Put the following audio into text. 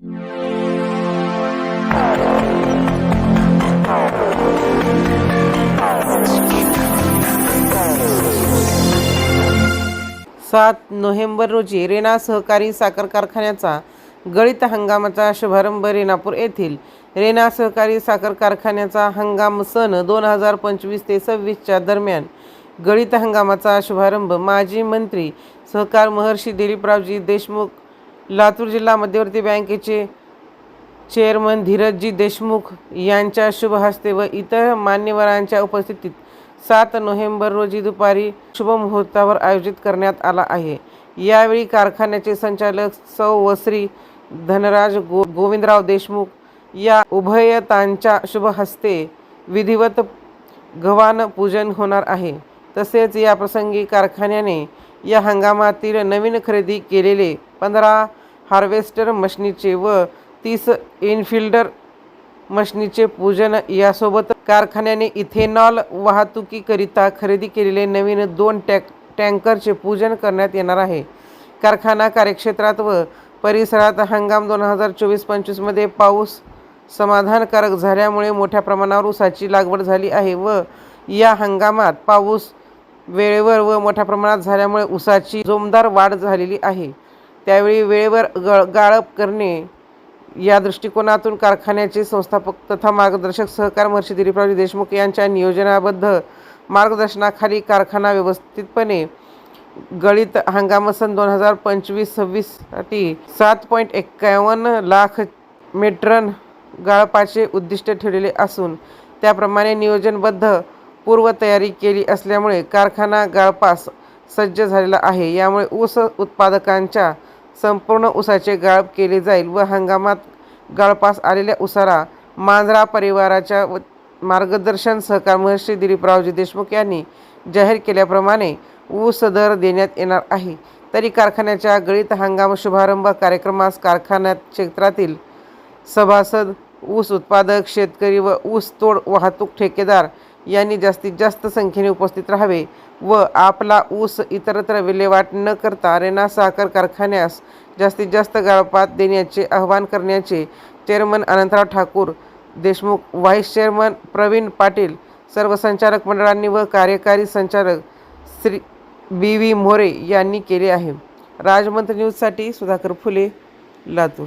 सात नोव्हेंबर रोजी रेणा सहकारी साखर कारखान्याचा गळीत हंगामाचा शुभारंभ रेणापूर येथील रेणा सहकारी साखर कारखान्याचा हंगाम सण दोन हजार पंचवीस ते सव्वीसच्या दरम्यान गळीत हंगामाचा शुभारंभ माजी मंत्री सहकार महर्षी दिलीपरावजी देशमुख लातूर जिल्हा मध्यवर्ती बँकेचे चेअरमन धीरजजी देशमुख यांच्या शुभ हस्ते व इतर मान्यवरांच्या उपस्थितीत सात नोव्हेंबर रोजी दुपारी शुभमुहूर्तावर आयोजित करण्यात आला आहे. यावेळी कारखान्याचे संचालक सौ वसरी धनराज गो गोविंदराव देशमुख या उभयतांच्या शुभहस्ते विधिवत गव्हाण पूजन होणार आहे. तसेच या प्रसंगी कारखान्याने या हंगामातील नवीन खरेदी केलेले पंधरा हार्वेस्टर मशनीचे व तीस इनफिल्डर मशनीचे पूजन यासोबत कारखान्याने इथेनॉल वाहतुकीकरिता खरेदी केलेले नवीन दोन टॅक टँकरचे पूजन करण्यात येणार आहे. कारखाना कार्यक्षेत्रात व परिसरात हंगाम दोन हजार चोवीस पंचवीसमध्ये पाऊस समाधानकारक झाल्यामुळे मोठ्या प्रमाणावर ऊसाची लागवड झाली आहे व या हंगामात पाऊस वेळेवर व मोठ्या प्रमाणात झाल्यामुळे ऊसाची जोमदार वाढ झालेली आहे. त्यावेळी वेळेवर ग गाळप करणे या दृष्टिकोनातून कारखान्याचे संस्थापक तथा मार्गदर्शक सहकार महर्षी दिलीपरावजी देशमुख यांच्या नियोजनाबद्ध मार्गदर्शनाखाली कारखाना व्यवस्थितपणे गळीत हंगाम सन दोन हजार पंचवीस सव्वीससाठी सात पॉईंट एक्कावन्न लाख मेट्रन गाळपाचे उद्दिष्ट ठेवलेले असून त्याप्रमाणे नियोजनबद्ध पूर्वतयारी केली असल्यामुळे कारखाना गाळपास सज्ज झालेला आहे. यामुळे ऊस उत्पादकांच्या संपूर्ण ऊसाचे गाळप केले जाईल व हंगामात गाळपास आलेल्या उसारा मांजरा परिवाराच्या व- मार्गदर्शन सहकार महर्षी दिलीपरावजी देशमुख यांनी जाहीर केल्याप्रमाणे ऊस दर देण्यात येणार आहे. तरी कारखान्याच्या गळीत हंगाम शुभारंभ कार्यक्रमास कारखान्यात क्षेत्रातील सभासद ऊस उत्पादक शेतकरी व ऊस तोड वाहतूक ठेकेदार यांनी जास्तीत जास्त संख्येने उपस्थित राहावे व आपला ऊस इतरत्र विल्हेवाट न करता रेना साखर कारखान्यास जास्तीत जास्त गाळपात देण्याचे आवाहन करण्याचे chairman Anantrao Thakur Deshmukh vice chairman Pravin Patil सर्व संचालक मंडळांनी व कार्यकारी संचालक श्री बी व्ही मोरे यांनी केले आहे. राजमंत्र न्यूजसाठी सुधाकर फुले लातूर.